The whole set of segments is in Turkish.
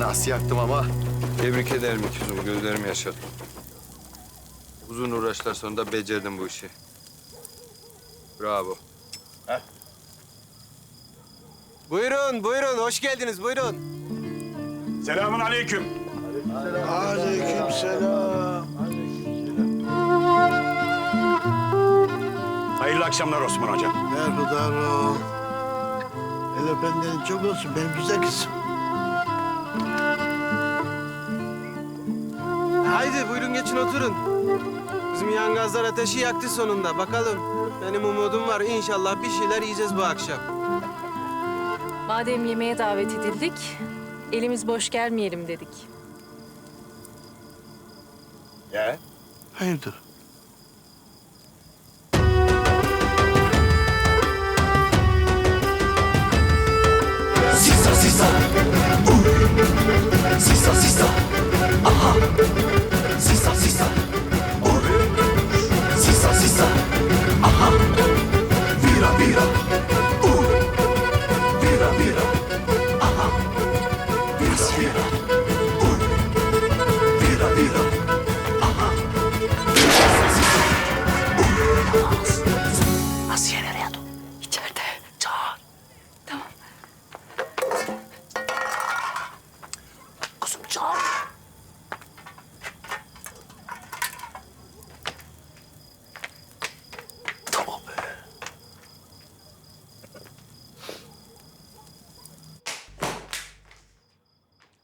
Nasıl yaktım ama? Tebrik ederim ikizim. Gözlerimi yaşattın. Uzun uğraşlar sonunda becerdin bu işi. Bravo. Buyurun, buyurun. Hoş geldiniz, buyurun. Selamun aleyküm. Aleykümselam. Hayırlı akşamlar Osman Hocam. Berhudar ol. El öpenden çok olsun benim güzel kızım. Buyurun geçin oturun. Bizim yangazlar ateşi yaktı sonunda. Bakalım. Benim umudum var. İnşallah bir şeyler yiyeceğiz bu akşam. Madem yemeğe davet edildik, elimiz boş gelmeyelim dedik. Ya? Hayırdır?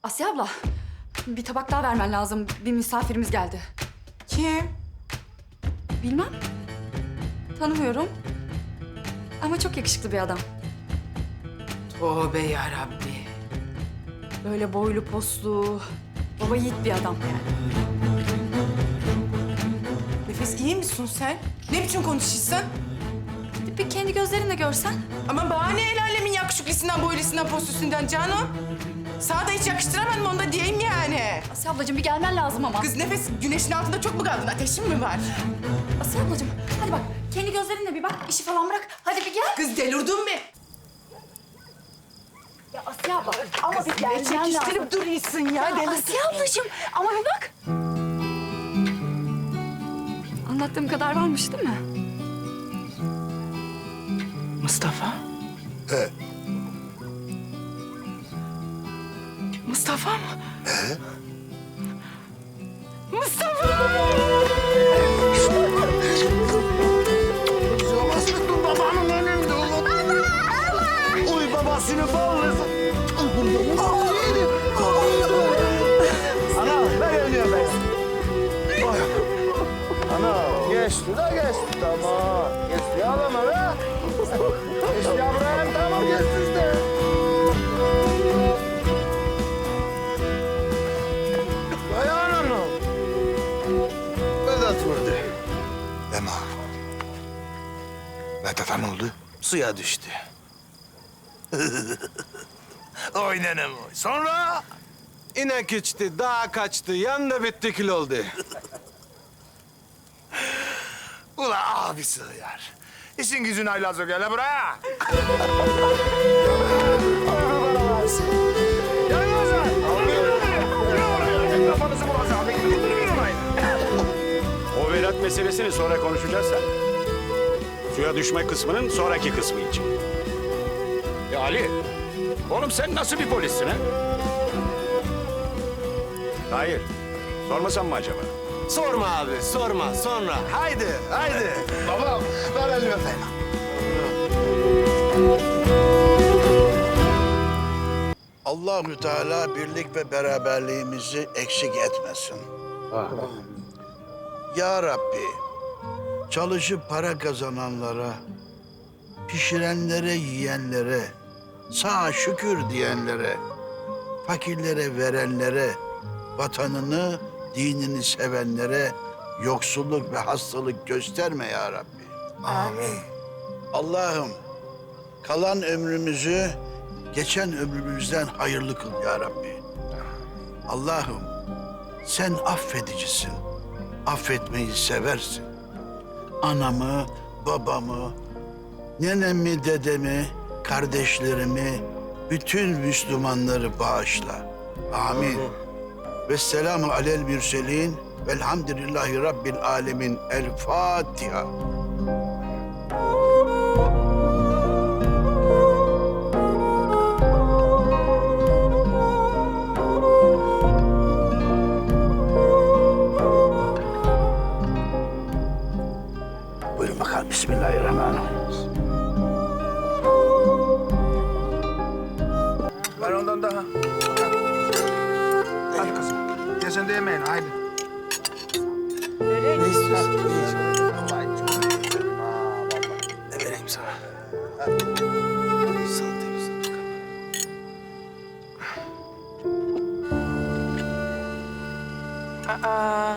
Asya abla, bir tabak daha vermen lazım. Bir misafirimiz geldi. Kim? Bilmem. Tanımıyorum. Ama çok yakışıklı bir adam. Tövbe yarabbi. Böyle boylu poslu, baba yiğit bir adam. Nefes iyi misin sen? Ne biçim konuşuyorsun? Bir kendi gözlerinle görsen. Ama bana ne el alemin yakışıklısından, boylusundan, postüsünden canım? Sana da hiç yakıştıramadım onu da diyeyim yani. Asya ablacığım bir gelmen lazım ama. Kız nefes güneşin altında çok mu kaldın? Ateşin mi var? Asya ablacığım hadi bak kendi gözlerinle bir bak. işi falan bırak. Hadi bir gel. Kız delirdin mi? Ya Asya abla ama bir gelmen lazım. çekiştirip duruyorsun ya? Ya Deli- Asya ablacığım ama bir bak. Anlattığım kadar varmış değil mi? Mustafa? He. Mustafa mı? Mustafa! Babasının babanın önünde oğlum. Uy babasını bağlasın. Ana ben ölüyorum ben. Ana geçti de geçti tamam. Geçti lan Vedat'a ne oldu? Suya düştü. oy nenem oy. Sonra? İnek içti, dağ kaçtı, yandı bitti kül oldu. Ula abisi hıyar. İşin gücün haylaz o gele buraya. O velat meselesini sonra konuşacağız sen. Suya düşme kısmının sonraki kısmı için. Ya Ali, oğlum sen nasıl bir polissin ha? Hayır, sormasam mı acaba? Sorma abi, sorma. Sonra. Haydi, haydi. Babam ben elini öpeyim. Allahü Teala birlik ve beraberliğimizi eksik etmesin. Ya Rabbi, çalışıp para kazananlara, pişirenlere, yiyenlere, sağ şükür diyenlere, fakirlere verenlere, vatanını, dinini sevenlere yoksulluk ve hastalık gösterme ya Rabbi. Amin. Allah'ım kalan ömrümüzü geçen ömrümüzden hayırlı kıl ya Rabbi. Allah'ım sen affedicisin. Affetmeyi seversin. Anamı, babamı, nenemi, dedemi, kardeşlerimi, bütün Müslümanları bağışla. Amin. Ve selamu alel mürselin. Velhamdülillahi Rabbil alemin. El Fatiha. Yesin de yemeyin haydi. Ne istiyorsun? Ne vereyim sana? Salatayı güzel. Aa,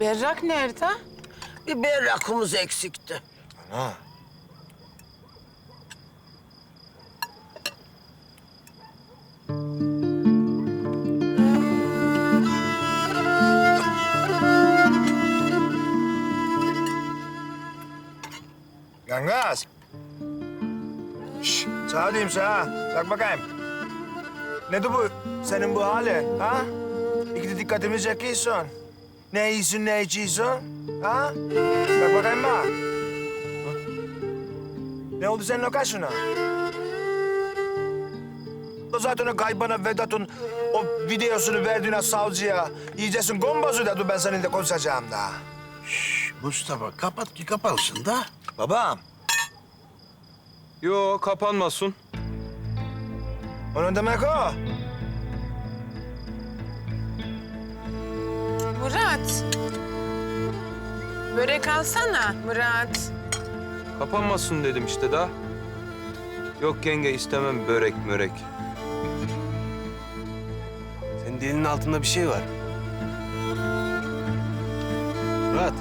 Berrak nerede? Bir berrakımız eksikti. Ana. Yangaz. Şş, sana diyeyim sana. Bak bakayım. Nedir bu senin bu hali? Ha? İkide dikkatimi çekiyorsun. Ne yiyorsun, ne içiyorsun? Ha? Bak bakayım bak. Ne oldu senin o kaşına? O zaten o kaybana Vedat'ın o videosunu verdiğine savcıya yiyeceksin gombozu dedi ben seninle konuşacağım da. Şş, Mustafa kapat ki kapansın da. Babam, Yo kapanmasın. onun demek o. Murat. Börek alsana Murat. Kapanmasın dedim işte da. Yok yenge istemem börek mörek. Senin dilinin altında bir şey var. Murat.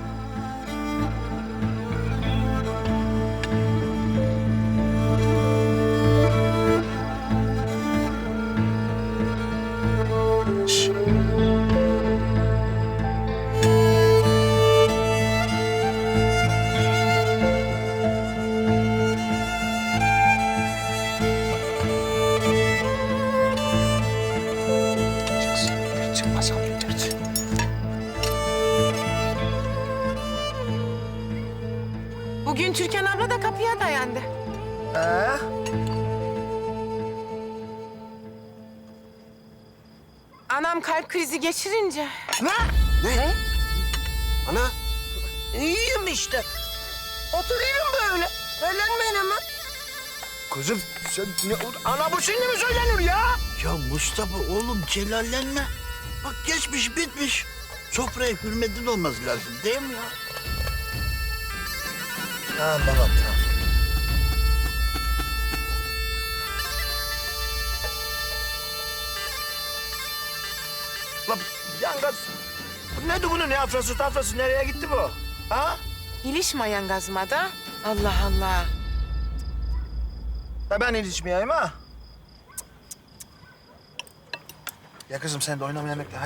Anam kalp krizi geçirince. Ana. İyiyim işte. Oturuyorum böyle. Söylenmeyin ama. Kızım sen ne, ana bu şimdi mi söylenir ya? Ya Mustafa oğlum celallenme. Bak geçmiş bitmiş. Sofraya hürmetin olması lazım değil mi ya? Tamam babam tamam. Yangaz. Bu nedir bunun ne afrası tafrası nereye gitti bu? Ha? İlişme yangazıma da. Allah Allah. Ya ben ilişmeyeyim ha. Ya kızım sen de oynama yemekle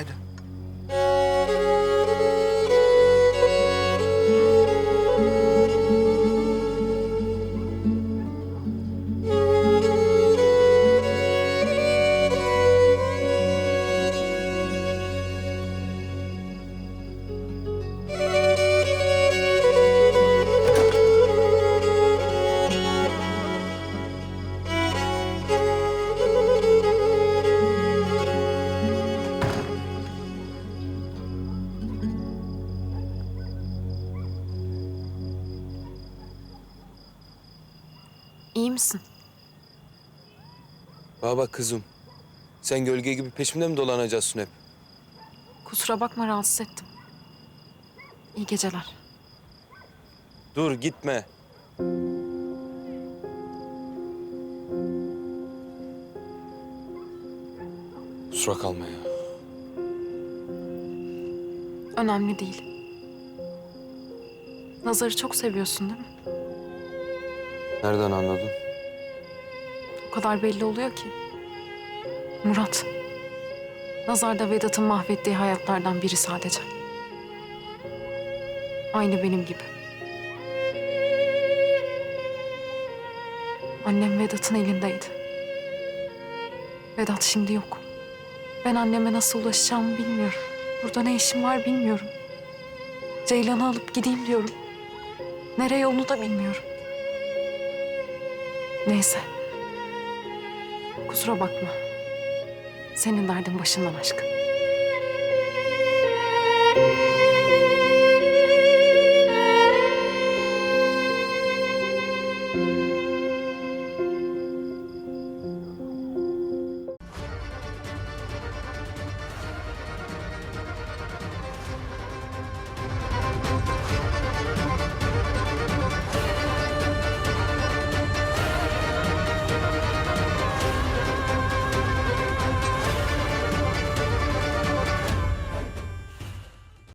İyi misin? Baba kızım. Sen gölge gibi peşimde mi dolanacaksın hep? Kusura bakma rahatsız ettim. İyi geceler. Dur gitme. Kusura kalma ya. Önemli değil. Nazar'ı çok seviyorsun değil mi? Nereden anladın? O kadar belli oluyor ki. Murat. Nazar da Vedat'ın mahvettiği hayatlardan biri sadece. Aynı benim gibi. Annem Vedat'ın elindeydi. Vedat şimdi yok. Ben anneme nasıl ulaşacağımı bilmiyorum. Burada ne işim var bilmiyorum. Ceylan'ı alıp gideyim diyorum. Nereye onu da bilmiyorum. Neyse. Kusura bakma. Senin derdin başından aşkın.